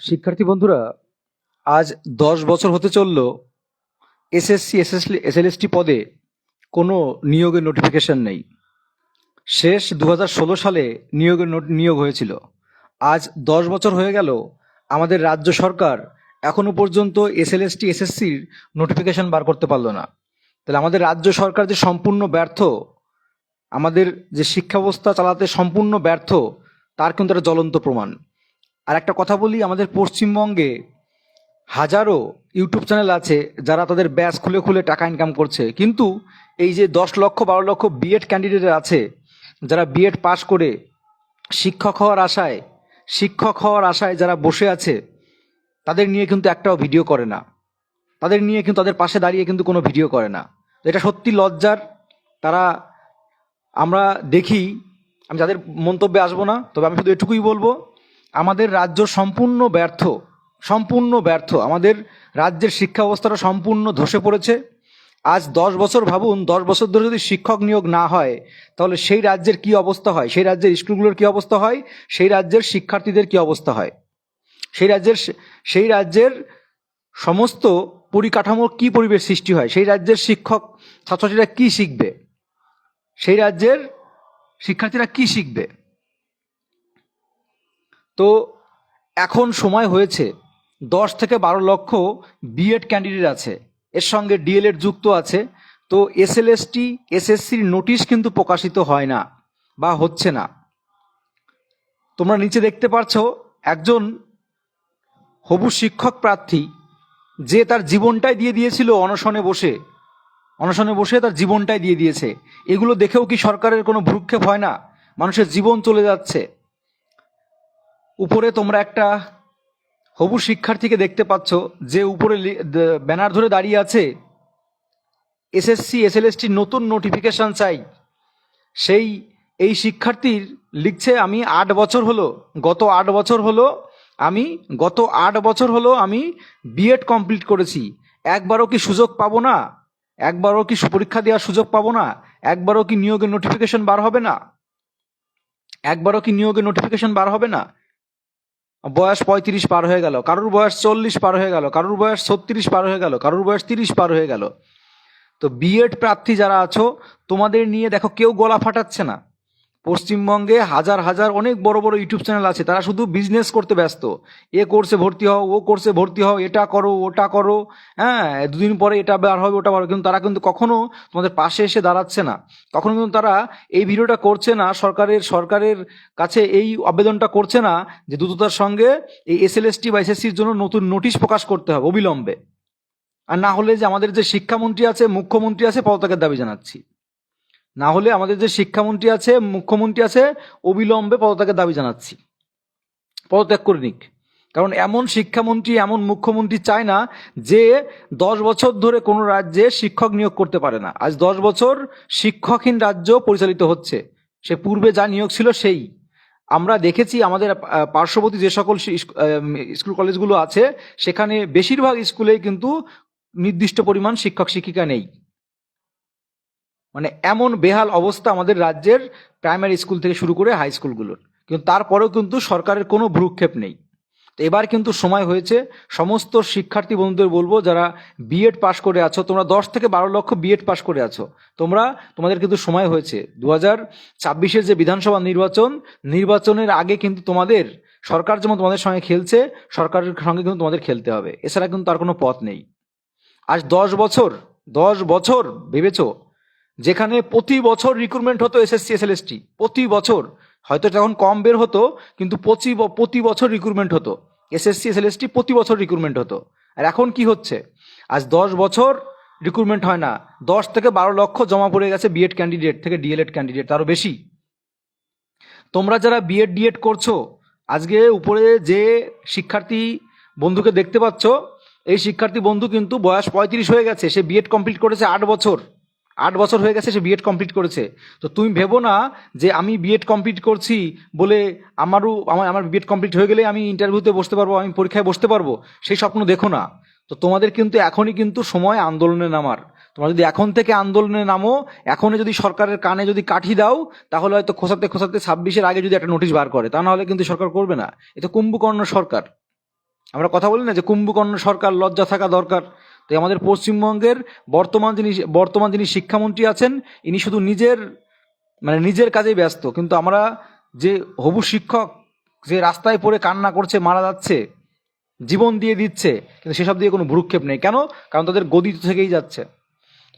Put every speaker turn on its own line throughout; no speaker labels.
শিক্ষার্থী বন্ধুরা, আজ দশ বছর হতে চলল এসএসসি এসএসসি এসএলএসটি পদে কোনো নিয়োগের নোটিফিকেশন নেই। শেষ দু সালে নিয়োগের নিয়োগ হয়েছিল। আজ দশ বছর হয়ে গেল, আমাদের রাজ্য সরকার এখনও পর্যন্ত এসএলএসটি, এসএসসির নোটিফিকেশন বার করতে পারল না। তাহলে আমাদের রাজ্য সরকার যে সম্পূর্ণ ব্যর্থ, আমাদের যে শিক্ষা ব্যবস্থা চালাতে সম্পূর্ণ ব্যর্থ, তার কিন্তু একটা জ্বলন্ত প্রমাণ। আর একটা কথা বলি, আমাদের পশ্চিমবঙ্গে হাজারো ইউটিউব চ্যানেল আছে যারা তাদের ব্যাস খুলে খুলে টাকা ইনকাম করছে। কিন্তু এই যে দশ লক্ষ, বারো লক্ষ বিএড ক্যান্ডিডেট আছে, যারা বিএড পাশ করে শিক্ষক হওয়ার আশায়, শিক্ষক হওয়ার আশায় যারা বসে আছে, তাদের নিয়ে কিন্তু একটাও ভিডিও করে না। তাদের নিয়ে কিন্তু, তাদের পাশে দাঁড়িয়ে কিন্তু কোনো ভিডিও করে না। এটা সত্যি লজ্জার। তারা, আমরা দেখি, আমি যাদের মন্তব্যে আসব না, তবে আমি শুধু এটুকুই বলব আমাদের রাজ্য সম্পূর্ণ ব্যর্থ সম্পূর্ণ ব্যর্থ। আমাদের রাজ্যের শিক্ষা ব্যবস্থাটা সম্পূর্ণ ধসে পড়েছে। আজ দশ বছর ভাবুন, দশ বছর ধরে যদি শিক্ষক নিয়োগ না হয়, তাহলে সেই রাজ্যের কি অবস্থা হয়? সেই রাজ্যের স্কুলগুলোর কি অবস্থা হয়? সেই রাজ্যের শিক্ষার্থীদের কি অবস্থা হয়? সেই রাজ্যের সেই রাজ্যের সমস্ত পরিকাঠামোর কি পরিবেশ সৃষ্টি হয়? সেই রাজ্যের শিক্ষক ছাত্রছাত্রীরা কি শিখবে? সেই রাজ্যের শিক্ষার্থীরা কি শিখবে? তো এখন সময় হয়েছে। দশ থেকে বারো লক্ষ বিএড ক্যান্ডিডেট আছে। এর সঙ্গে ডিএলএড যুক্ত আছে। তো এসএলএসটি এসএসসির নোটিশ কিন্তু প্রকাশিত হয় না বা হচ্ছে না। তোমরা নিচে দেখতে পারছ একজন হবু শিক্ষক প্রার্থী, যে তার জীবনটাই দিয়ে দিয়েছিল অনশনে বসে। অনশনে বসে তার জীবনটাই দিয়ে দিয়েছে। এগুলো দেখেও কি সরকারের কোনো ভ্রুক্ষেপ হয় না? মানুষের জীবন চলে যাচ্ছে। উপরে তোমরা একটা হবু শিক্ষার্থীকে দেখতে পাচ্ছ, যে উপরে ব্যানার ধরে দাঁড়িয়ে আছে। এসএসসি, এসএলএসটি নতুন নোটিফিকেশান চাই। সেই, এই শিক্ষার্থীর লিখছে, আমি আট বছর হলো, গত আট বছর হলো, আমি গত আট বছর হলো, আমি বিএড কমপ্লিট করেছি। একবারও কি সুযোগ পাবো না? একবারও কি পরীক্ষা দেওয়ার সুযোগ পাবো না? একবারও কি নিয়োগের নোটিফিকেশন বার হবে না? একবারও কি নিয়োগের নোটিফিকেশন বার হবে না? বয়স পঁয়ত্রিশ পার হয়ে গেল, কারোর বয়স চল্লিশ পার হয়ে গেল, কারোর বয়স ছত্রিশ পার হয়ে গেল, কারোর বয়স তিরিশ পার হয়ে গেল। তো বিএড প্রার্থী যারা আছো, তোমাদের নিয়ে দেখো কেউ গলা ফাটাচ্ছে না। পশ্চিমবঙ্গে হাজার হাজার অনেক বড় বড় ইউটিউব চ্যানেল আছে, তারা শুধু বিজনেস করতে ব্যস্ত। এ কোর্সে ভর্তি হও, ও কোর্সে ভর্তি হও, এটা করো, ওটা করো হ্যাঁ দুদিন পরে এটা বার হবে, ওটা বার কিন্তু তারা কিন্তু কখনো তোমাদের পাশে এসে দাঁড়াচ্ছে না। কখনো কিন্তু তারা এই ভিডিওটা করছে না, সরকারের সরকারের কাছে এই আবেদনটা করছে না যে দ্রুততার সঙ্গে এই এস এসএলএসটি বা এসএসসির জন্য নতুন নোটিশ প্রকাশ করতে হবে অবিলম্বে। আর না হলে যে আমাদের যে শিক্ষামন্ত্রী আছে, মুখ্যমন্ত্রী আছে, পদত্যাগের দাবি জানাচ্ছি। না হলে আমাদের যে শিক্ষামন্ত্রী আছে, মুখ্যমন্ত্রী আছে, অবিলম্বে পদত্যাগের দাবি জানাচ্ছি। পদত্যাগ করে নিক। কারণ এমন শিক্ষামন্ত্রী, এমন মুখ্যমন্ত্রী চায় না যে দশ বছর ধরে কোনো রাজ্যে শিক্ষক নিয়োগ করতে পারে না। আজ দশ বছর শিক্ষকহীন রাজ্য পরিচালিত হচ্ছে। সে পূর্বে যা নিয়োগ ছিল সেই। আমরা দেখেছি আমাদের পার্শ্ববর্তী যে সকল স্কুল কলেজগুলো আছে, সেখানে বেশিরভাগ স্কুলেই কিন্তু নির্দিষ্ট পরিমাণ শিক্ষক শিক্ষিকা নেই। মানে এমন বেহাল অবস্থা আমাদের রাজ্যের প্রাইমারি স্কুল থেকে শুরু করে হাই স্কুলগুলোর কিন্তু তারপরেও কিন্তু সরকারের কোনো ভ্রুক্ষেপ নেই। তো এবার কিন্তু সময় হয়েছে, সমস্ত শিক্ষার্থী বন্ধুদের বলব, যারা বিএড পাশ করে আছো, তোমরা দশ থেকে বারো লক্ষ বিএড পাশ করে আছো। তোমরা, তোমাদের কিন্তু সময় হয়েছে। দু হাজার ছাব্বিশের যে বিধানসভা নির্বাচন, নির্বাচনের আগে কিন্তু তোমাদের, সরকার যেমন তোমাদের সঙ্গে খেলছে, সরকারের সঙ্গে কিন্তু তোমাদের খেলতে হবে। এছাড়া কিন্তু তার কোনো পথ নেই। আজ দশ বছর দশ বছর, ভেবেছো? যেখানে প্রতি বছর রিক্রুটমেন্ট হতো এসএসসি এসএলএসটি প্রতি বছর। হয়তো তখন কম বের হতো, কিন্তু প্রতি প্রতি বছর রিক্রুটমেন্ট হতো। এসএসসি এসএলএসটি প্রতি বছর রিক্রুটমেন্ট হতো। আর এখন কি হচ্ছে? আজ দশ বছর রিক্রুটমেন্ট হয় না। দশ থেকে বারো লক্ষ জমা পড়ে গেছে বিএড ক্যান্ডিডেট থেকে ডিএলএড ক্যান্ডিডেট তারও বেশি। তোমরা যারা বিএড ডিএড করছ, আজকে উপরে যে শিক্ষার্থী বন্ধুকে দেখতে পাচ্ছ, এই শিক্ষার্থী বন্ধু কিন্তু বয়স পঁয়ত্রিশ হয়ে গেছে। সে বিএড কমপ্লিট করেছে আট বছর। আট বছর হয়ে গেছে সে বিএড কমপ্লিট করেছে। তো তুমি ভেবো না যে আমি বিএড কমপ্লিট করছি বলে আমারও, আমার আমার বিএড কমপ্লিট হয়ে গেলে আমি ইন্টারভিউতে বসতে পারব, আমি পরীক্ষায় বসতে পারব, সেই স্বপ্ন দেখো না। তো তোমাদের কিন্তু এখনই কিন্তু সময় আন্দোলনে নামার। তোমরা যদি এখন থেকে আন্দোলনে নামো, এখনই যদি সরকারের কানে যদি কাঠি দাও, তাহলে হয়তো খোসাতে খোসাতে ছাব্বিশের আগে যদি একটা নোটিশ বার করে, তা না হলে কিন্তু সরকার করবে না। এটা কুম্ভকর্ণ সরকার। আমরা কথা বলি না যে কুম্ভকর্ণ সরকার লজ্জা থাকা দরকার। তো আমাদের পশ্চিমবঙ্গের বর্তমান যিনি বর্তমান যিনি শিক্ষামন্ত্রী আছেন, ইনি শুধু নিজের মানে নিজের কাজেই ব্যস্ত। কিন্তু আমরা যে হবু শিক্ষক যে রাস্তায় পড়ে কান্না করছে, মারা যাচ্ছে, জীবন দিয়ে দিচ্ছে, কিন্তু সেসব দিয়ে কোনো ভ্রুক্ষেপ নেই। কেন? কারণ তাদের গদি থেকেই যাচ্ছে।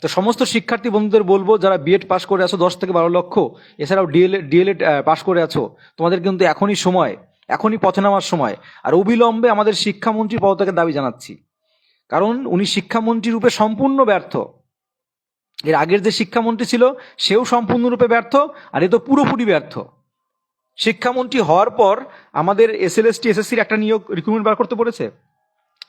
তো সমস্ত শিক্ষার্থী বন্ধুদের বলব, যারা বিএড পাস করে আছো, দশ থেকে বারো লক্ষ, এছাড়াও ডিএলএড ডিএলএড পাস করে আছো, তোমাদের কিন্তু এখনই সময়, এখনই পথে নামার সময়। আর অবিলম্বে আমাদের শিক্ষামন্ত্রী পদত্যাগের দাবি জানাচ্ছি। কারণ উনি শিক্ষামন্ত্রী রূপে সম্পূর্ণ ব্যর্থ। এর আগের যে শিক্ষামন্ত্রী ছিল, সেও সম্পূর্ণরূপে ব্যর্থ, আর এ তো পুরোপুরি ব্যর্থ। শিক্ষামন্ত্রী হওয়ার পর আমাদের এসএলএসটি, এসএসসির একটা নিয়োগ রিক্রুটমেন্ট বার করতে পেরেছে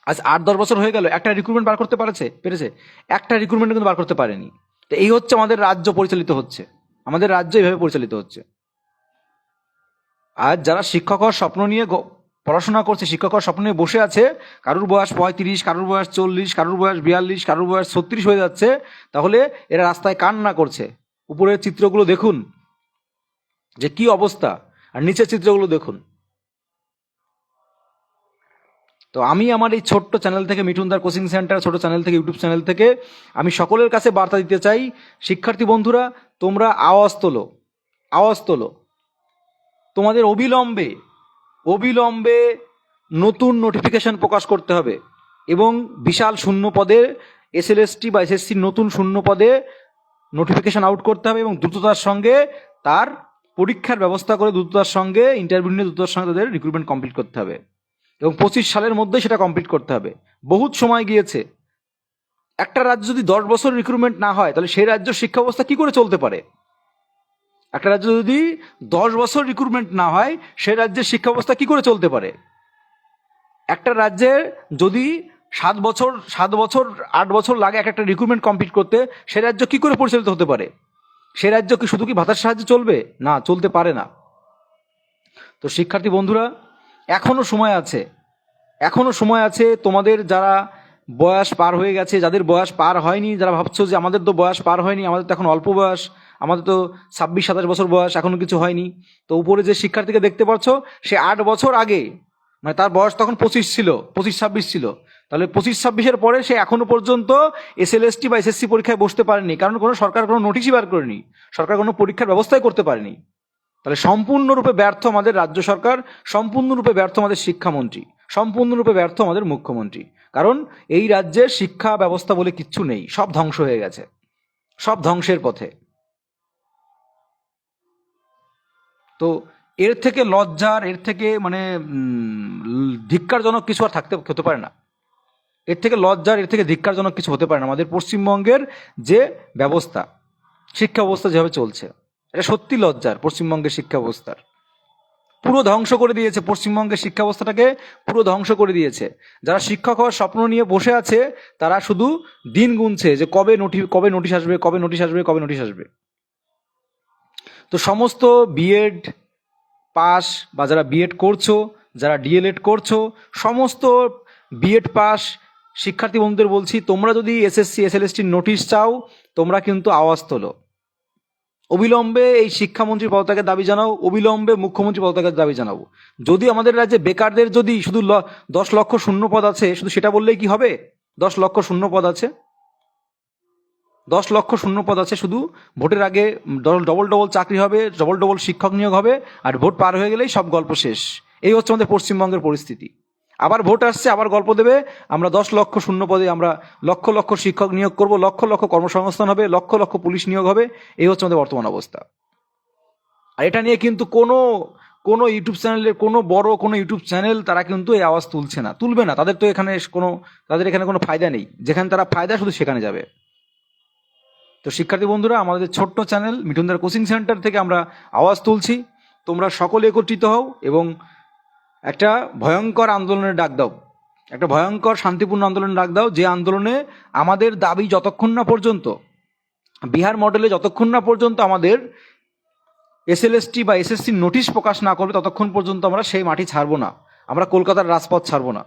আজ আট, দশ বছর হয়ে গেল, একটা রিক্রুটমেন্ট বার করতে পারেছে, পেরেছে? একটা রিক্রুটমেন্ট কিন্তু বার করতে পারেনি। তো এই হচ্ছে আমাদের রাজ্য পরিচালিত হচ্ছে। আমাদের রাজ্য এইভাবে পরিচালিত হচ্ছে। আজ যারা শিক্ষক হওয়ার স্বপ্ন নিয়ে পড়াশোনা করছে শিক্ষক স্বপ্নে বসে আছে। কারুর বয়স পঁয়ত্রিশ, কারুর বয়স চল্লিশ, কারুর বয়স বিয়াল্লিশ, কারুর বয়স ছত্রিশ হয়ে যাচ্ছে। তাহলে এরা রাস্তায় কান্না করছে। উপরের চিত্রগুলো দেখুন। যে কি অবস্থা। আর নিচের চিত্রগুলো দেখুন। তো আমি আমার এই ছোট্ট চ্যানেল থেকে মিঠুনদার কোচিং সেন্টার, ছোট চ্যানেল থেকে, ইউটিউব চ্যানেল থেকে, আমি সকলের কাছে বার্তা দিতে চাই, শিক্ষার্থী বন্ধুরা, তোমরা আওয়াজ তোলো। আওয়াজ তোলো। তোমাদের অবিলম্বে অবিলম্বে নতুন নোটিফিকেশন প্রকাশ করতে হবে এবং বিশাল শূন্য পদে এসএলএসটি বা এসএসসির নতুন শূন্য পদে নোটিফিকেশন আউট করতে হবে এবং দ্রুততার সঙ্গে তার পরীক্ষার ব্যবস্থা করে দ্রুততার সঙ্গে ইন্টারভিউ নিয়ে দ্রুততার সঙ্গে তাদের রিক্রুটমেন্ট কমপ্লিট করতে হবে এবং পঁচিশ সালের মধ্যে সেটা কমপ্লিট করতে হবে। বহুত সময় গিয়েছে। একটা রাজ্য যদি দশ বছর রিক্রুটমেন্ট না হয়, তাহলে সেই রাজ্য শিক্ষা ব্যবস্থা কি করে চলতে পারে? একটা রাজ্য যদি দশ বছর রিক্রুটমেন্ট না হয়, সে রাজ্যের শিক্ষা ব্যবস্থা কি করে চলতে পারে? একটা রাজ্যে যদি সাত বছর সাত বছর, আট বছর লাগে এক একটা রিক্রুটমেন্ট কমপ্লিট করতে, সে রাজ্য কি করে পরিচালিত হতে পারে? সে রাজ্য কি শুধু কি ভাতার সাহায্যে চলবে? না, চলতে পারে না। তো শিক্ষার্থী বন্ধুরা, এখনও সময় আছে। এখনও সময় আছে তোমাদের যারা বয়স পার হয়ে গেছে, যাদের বয়স পার হয়নি, যারা ভাবছ যে আমাদের তো বয়স পার হয়নি, আমাদের তো এখন অল্প বয়স আমাদের তো ছাব্বিশ, সাতাশ বছর বয়স, এখনও কিছু হয়নি। তো উপরে যে শিক্ষার্থীকে দেখতে পাচ্ছ, সে আট বছর আগে মানে তার বয়স তখন পঁচিশ ছিল, পঁচিশ, ছাব্বিশ ছিল। তাহলে পঁচিশ, ছাব্বিশের পরে সে এখনও পর্যন্ত এসএলএসটি বা এসএসসি পরীক্ষায় বসতে পারেনি, কারণ কোনো সরকার কোনো নোটিশই বার করেনি, সরকার কোনো পরীক্ষার ব্যবস্থাই করতে পারেনি। তাহলে সম্পূর্ণরূপে ব্যর্থ আমাদের রাজ্য সরকার, সম্পূর্ণরূপে ব্যর্থ আমাদের শিক্ষামন্ত্রী, সম্পূর্ণরূপে ব্যর্থ আমাদের মুখ্যমন্ত্রী। কারণ এই রাজ্যের শিক্ষা ব্যবস্থা বলে কিচ্ছু নেই, সব ধ্বংস হয়ে গেছে, সব ধ্বংসের পথে। তো এর থেকে লজ্জার, এর থেকে মানে ধিক্কারজনক কিছু আর থাকতে, হতে পারে না। এর থেকে লজ্জার, এর থেকে ধিক্কারজনক কিছু হতে পারে না। আমাদের পশ্চিমবঙ্গের যে ব্যবস্থা, শিক্ষা ব্যবস্থা যেভাবে চলছে, এটা সত্যি লজ্জার পশ্চিমবঙ্গের শিক্ষা ব্যবস্থার। পুরো ধ্বংস করে দিয়েছে, পশ্চিমবঙ্গের শিক্ষা ব্যবস্থাটাকে পুরো ধ্বংস করে দিয়েছে। যারা শিক্ষক হওয়ার স্বপ্ন নিয়ে বসে আছে, তারা শুধু দিন গুনছে যে কবে নোটি, কবে নোটিশ আসবে, কবে নোটিশ আসবে, কবে নোটিশ আসবে। তো সমস্ত বিএড পাস বা যারা বিএড করছ, যারা ডিএলএড করছ, সমস্ত বিএড পাস শিক্ষার্থী বন্ধুদের বলছি, তোমরা যদি এসএসসি এসএলএসটির নোটিশ চাও, তোমরা কিন্তু আওয়াজ তোলো। অবিলম্বে এই শিক্ষামন্ত্রী পদত্যাগের দাবি জানাও, অবিলম্বে মুখ্যমন্ত্রী পদত্যাগের দাবি জানাব যদি আমাদের রাজ্যে বেকারদের যদি শুধু দশ লক্ষ শূন্য পদ আছে, শুধু সেটা বললেই কি হবে? দশ লক্ষ শূন্য পদ আছে। দশ লক্ষ শূন্য পদ আছে শুধু। ভোটের আগে ডবল ডবল ডবল চাকরি হবে, ডবল ডবল শিক্ষক নিয়োগ হবে, আর ভোট পার হয়ে গেলেই সব গল্প শেষ। এই হচ্ছে আমাদের পশ্চিমবঙ্গের পরিস্থিতি। আবার ভোট আসছে, আবার গল্প দেবে। আমরা দশ লক্ষ শূন্য পদে আমরা লক্ষ লক্ষ শিক্ষক নিয়োগ করব, লক্ষ লক্ষ কর্মসংস্থান হবে, লক্ষ লক্ষ পুলিশ নিয়োগ হবে। এই হচ্ছে আমাদের বর্তমান অবস্থা। আর এটা নিয়ে কিন্তু কোনো কোনো ইউটিউব চ্যানেলের কোনো বড় কোনো ইউটিউব চ্যানেল তারা কিন্তু এই আওয়াজ তুলছে না। তুলবে না। তাদের তো এখানে কোনো তাদের এখানে কোনো ফায়দা নেই। যেখানে তারা ফায়দা শুধু সেখানে যাবে। তো শিক্ষার্থী বন্ধুরা, আমাদের ছোট্ট চ্যানেল মিঠুনদার কোচিং সেন্টার থেকে আমরা আওয়াজ তুলছি। তোমরা সকলে একত্রিত হও এবং একটা ভয়ঙ্কর আন্দোলনের ডাক দাও। একটা ভয়ঙ্কর শান্তিপূর্ণ আন্দোলনের ডাক দাও, যে আন্দোলনে আমাদের দাবি যতক্ষণ না পর্যন্ত, বিহার মডেলে যতক্ষণ না পর্যন্ত আমাদের এসএলএসটি বা এসএসসি নোটিশ প্রকাশ না করবে, ততক্ষণ পর্যন্ত আমরা সেই মাটি ছাড়বো না। আমরা কলকাতার রাজপথ ছাড়বো না।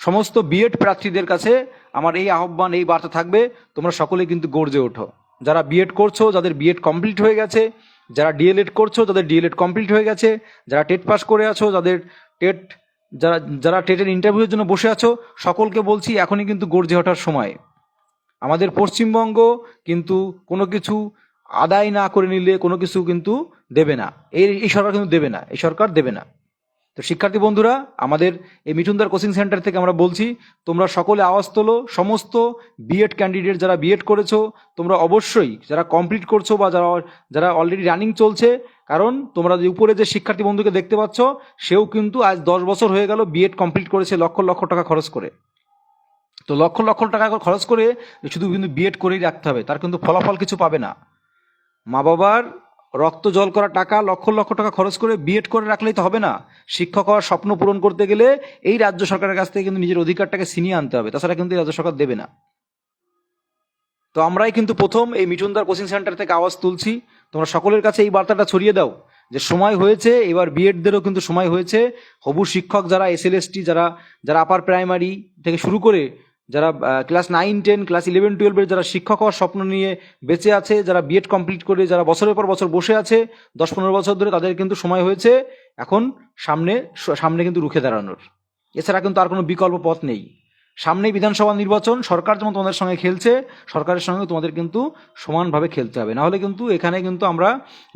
সমস্ত বিএড প্রার্থীদের কাছে আমার এই আহ্বান, এই বার্তা থাকবে, তোমরা সকলে কিন্তু গর্জে ওঠো। যারা বিএড করছ, যাদের বিএড কমপ্লিট হয়ে গেছে, যারা ডিএলএড করছ, যাদের ডিএলএড কমপ্লিট হয়ে গেছে, যারা টেট পাস করে আছো, যাদের টেট, যারা যারা টেটের ইন্টারভিউর জন্য বসে আছো, সকলকে বলছি এখনই কিন্তু গর্জে ওঠার সময়। আমাদের পশ্চিমবঙ্গ কিন্তু কোনো কিছু আদায় না করে নিলে কোনো কিছু কিন্তু দেবে না। এই এই সরকার কিন্তু দেবে না, এই সরকার দেবে না। তো শিক্ষার্থী বন্ধুরা, আমাদের এই মিঠুনদার কোচিং সেন্টার থেকে আমরা বলছি, তোমরা সকলে আওয়াজ তোলো, সমস্ত বিএড ক্যান্ডিডেট যারা বিএড করেছ, তোমরা অবশ্যই যারা কমপ্লিট করছ বা যারা যারা অলরেডি রানিং চলছে, কারণ তোমরা যে উপরে যে শিক্ষার্থী বন্ধুকে দেখতে পাচ্ছ, সেও কিন্তু আজ দশ বছর হয়ে গেল বিএড কমপ্লিট করেছে লক্ষ লক্ষ টাকা খরচ করে। তো লক্ষ লক্ষ টাকা খরচ করে শুধু কিন্তু বিএড করেই রাখতে হবে, তার কিন্তু ফলাফল কিছু পাবে না। মা বাবার রক্ত জল করা টাকা, লক্ষ লক্ষ টাকা খরচ করে বিএড করে রাখলেই তো হবে না। শিক্ষক হওয়ার স্বপ্ন পূরণ করতে গেলে এই রাজ্য সরকারের কাছ থেকে কিন্তু নিজের অধিকারটাকে ছিনিয়ে আনতে হবে। তাছাড়া কিন্তু এই রাজ্য সরকার দেবে না। তো আমরাই কিন্তু প্রথম এই মিঠুনদার কোচিং সেন্টার থেকে আওয়াজ তুলছি। তোমরা সকলের কাছে এই বার্তাটা ছড়িয়ে দাও যে সময় হয়েছে, এবার বিএডদেরও কিন্তু সময় হয়েছে। হবু শিক্ষক যারা এসএলএসটি যারা যারা আপার প্রাইমারি থেকে শুরু করে যারা class nine ten class eleven টুয়েলভের যারা শিক্ষক হওয়ার স্বপ্ন নিয়ে বেঁচে আছে, যারা বিএড কমপ্লিট করে যারা বছরের পর বছর বসে আছে, দশ পনেরো বছর ধরে তাদের কিন্তু সময় হয়েছে এখন সামনে সামনে কিন্তু রুখে দাঁড়ানোর। এছাড়া কিন্তু আর কোনো বিকল্প পথ নেই। সামনেই বিধানসভা নির্বাচন, সরকার যেমন তোমাদের সঙ্গে খেলছে, সরকারের সঙ্গে তোমাদের কিন্তু সমানভাবে খেলতে হবে। নাহলে কিন্তু এখানে কিন্তু আমরা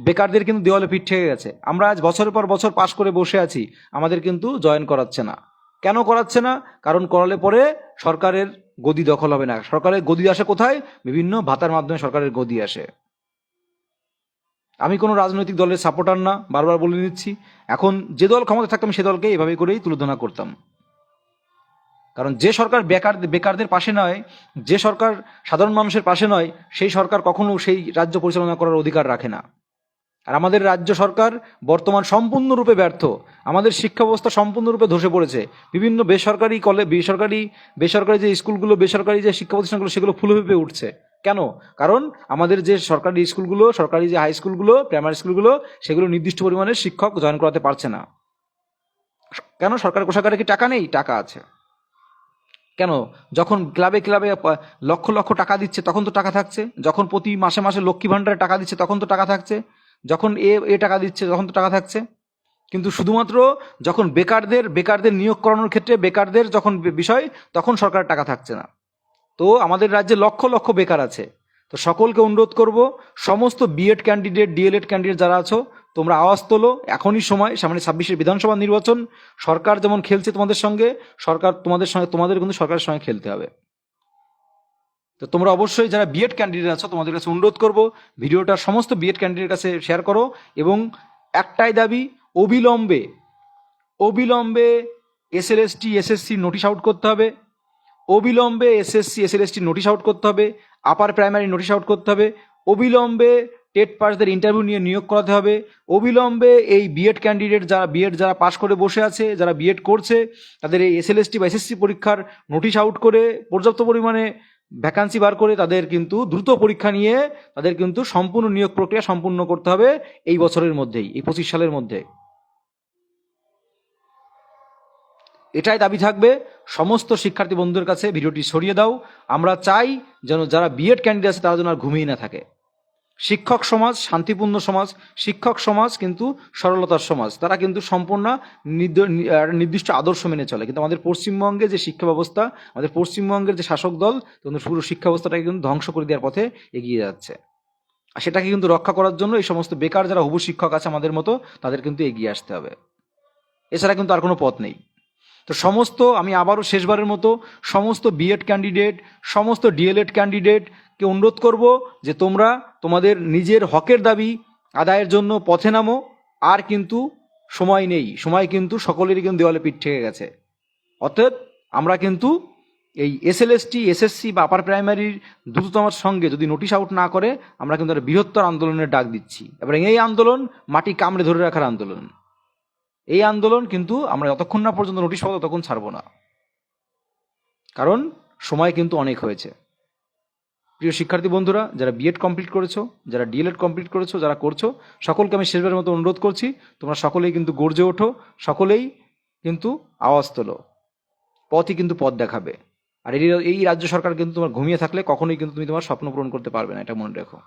বেকারদের কিন্তু দেওয়ালে পিঠ ঠেকে গেছে। আমরা আজ বছরের পর বছর পাশ করে বসে আছি, আমাদের কিন্তু জয়েন করাচ্ছে না। কেন করাচ্ছে না? কারণ করালে পরে সরকারের গদি দখল হবে না। সরকারের গদি আসে কোথায়? বিভিন্ন ভাতার মাধ্যমে সরকারের গদি আসে। আমি কোনো রাজনৈতিক দলের সাপোর্টার না, বারবার বলে নিচ্ছি। এখন যে দল ক্ষমতা থাকতাম, সে দলকে এভাবে করেই তুলোধনা করতাম। কারণ যে সরকার বেকার, বেকারদের পাশে নয়, যে সরকার সাধারণ মানুষের পাশে নয়, সেই সরকার কখনো সেই রাজ্য পরিচালনা করার অধিকার রাখে না। আর আমাদের রাজ্য সরকার বর্তমান সম্পূর্ণরূপে ব্যর্থ। আমাদের শিক্ষা ব্যবস্থা সম্পূর্ণরূপে ধসে পড়েছে। বিভিন্ন বেসরকারি কলে, বেসরকারি বেসরকারি যে স্কুলগুলো, বেসরকারি যে শিক্ষা প্রতিষ্ঠানগুলো সেগুলো ফুলে উঠছে। কেন? কারণ আমাদের যে সরকারি স্কুলগুলো, সরকারি যে হাই স্কুলগুলো, প্রাইমারি স্কুলগুলো, সেগুলো নির্দিষ্ট পরিমাণে শিক্ষক জয়েন করাতে পারছে না। কেন? সরকার কোষাগারে কি টাকা নেই? টাকা আছে। কেন? যখন ক্লাবে ক্লাবে লক্ষ লক্ষ টাকা দিচ্ছে, তখন তো টাকা থাকছে। যখন প্রতি মাসে মাসে লক্ষ্মী ভাণ্ডারে টাকা দিচ্ছে, তখন তো টাকা থাকছে। যখন এ এ টাকা দিচ্ছে, তখন তো টাকা থাকছে। কিন্তু শুধুমাত্র যখন বেকারদের বেকারদের নিয়োগ করানোর ক্ষেত্রে, বেকারদের যখন বিষয়, তখন সরকারের টাকা থাকছে না। তো আমাদের রাজ্যে লক্ষ লক্ষ বেকার আছে। তো সকলকে অনুরোধ করব, সমস্ত বিএড ক্যান্ডিডেট ডিএলএড ক্যান্ডিডেট যারা আছো, তোমরা আওয়াজ তোলো, এখনই সময়, সামনে ছাব্বিশের বিধানসভা নির্বাচন। সরকার যেমন খেলছে তোমাদের সঙ্গে, সরকার তোমাদের সঙ্গে, তোমাদের কিন্তু সরকারের সঙ্গে খেলতে হবে। তো তোমরা অবশ্যই যারা বিএড ক্যান্ডিডেট আছো, তোমাদের কাছে অনুরোধ করব, ভিডিওটা সমস্ত বিএড ক্যান্ডিডেট কাছে শেয়ার করো এবং একটাই দাবি, অবিলম্বে অবিলম্বে এসএলএসটি এসএসসি নোটিশ আউট করতে হবে। অবিলম্বে এসএসসি এসএলএসটি নোটিশ আউট করতে হবে। আপার প্রাইমারি নোটিশ আউট করতে হবে। অবিলম্বে টেট পাসদের ইন্টারভিউ নিয়ে নিয়োগ করাতে হবে। অবিলম্বে এই বিএড ক্যান্ডিডেট যারা বিএড যারা পাশ করে বসে আছে, যারা বিএড করছে, তাদের এই এসএলএসটি বা এসএসসি পরীক্ষার নোটিশ আউট করে পর্যাপ্ত পরিমাণে ভ্যাকান্সি বার করে তাদের কিন্তু দ্রুত পরীক্ষা নিয়ে তাদের কিন্তু সম্পূর্ণ নিয়োগ প্রক্রিয়া সম্পূর্ণ করতে হবে এই বছরের মধ্যেই, এই পঁচিশ সালের মধ্যে। এটাই দাবি থাকবে। সমস্ত শিক্ষার্থী বন্ধুদের কাছে ভিডিওটি সরিয়ে দাও। আমরা চাই যেন যারা বিএড ক্যান্ডিডেট আছে তারা যেন আর ঘুমিয়ে না থাকে। শিক্ষক সমাজ, শান্তিপূর্ণ সমাজ, শিক্ষক সমাজ কিন্তু সরলতার সমাজ। তারা কিন্তু সম্পূর্ণ নির্দিষ্ট আদর্শ মেনে চলে। কিন্তু আমাদের পশ্চিমবঙ্গে যে শিক্ষা ব্যবস্থা, আমাদের পশ্চিমবঙ্গের যে শাসক দল, কিন্তু পুরো শিক্ষা ব্যবস্থাটাকে কিন্তু ধ্বংস করে দেওয়ার পথে এগিয়ে যাচ্ছে। আর সেটাকে কিন্তু রক্ষা করার জন্য এই সমস্ত বেকার যারা হবু শিক্ষক আছে আমাদের মতো, তাদের কিন্তু এগিয়ে আসতে হবে। এছাড়া কিন্তু আর কোনো পথ নেই। তো সমস্ত, আমি আবারও শেষবারের মতো, সমস্ত বিএড ক্যান্ডিডেট সমস্ত ডিএলএড ক্যান্ডিডেটকে অনুরোধ করব যে তোমরা তোমাদের নিজের হকের দাবি আদায়ের জন্য পথে নামো, আর কিন্তু সময় নেই। সময় কিন্তু সকলেরই কিন্তু দেওয়ালে পিঠ ঠেকে গেছে। অতএব আমরা কিন্তু এই এসএলএসটি এসএসসি বা আপার প্রাইমারির দ্রুততমার সঙ্গে যদি নোটিশ আউট না করে, আমরা কিন্তু একটা বৃহত্তর আন্দোলনের ডাক দিচ্ছি। এবং এই আন্দোলন মাটি কামড়ে ধরে রাখার আন্দোলন। এই আন্দোলন কিন্তু আমরা যতক্ষণ না পর্যন্ত নোটিশ পাবো ততক্ষণ ছাড়বো না। কারণ সময় কিন্তু অনেক হয়েছে। প্রিয় শিক্ষার্থী বন্ধুরা, যারা বিএড কমপ্লিট করেছ, যারা ডিএলএড কমপ্লিট করেছ, যারা করছ, সকলকে আমি শেষবারের মতো অনুরোধ করছি, তোমরা সকলেই কিন্তু গর্জে ওঠো, সকলেই কিন্তু আওয়াজ তোলো। পথই কিন্তু পথ দেখাবে। আর এই এই রাজ্য সরকার কিন্তু তোমার ঘুমিয়ে থাকলে কখনোই কিন্তু তুমি তোমার স্বপ্ন পূরণ করতে পারবে না, এটা মনে রেখো।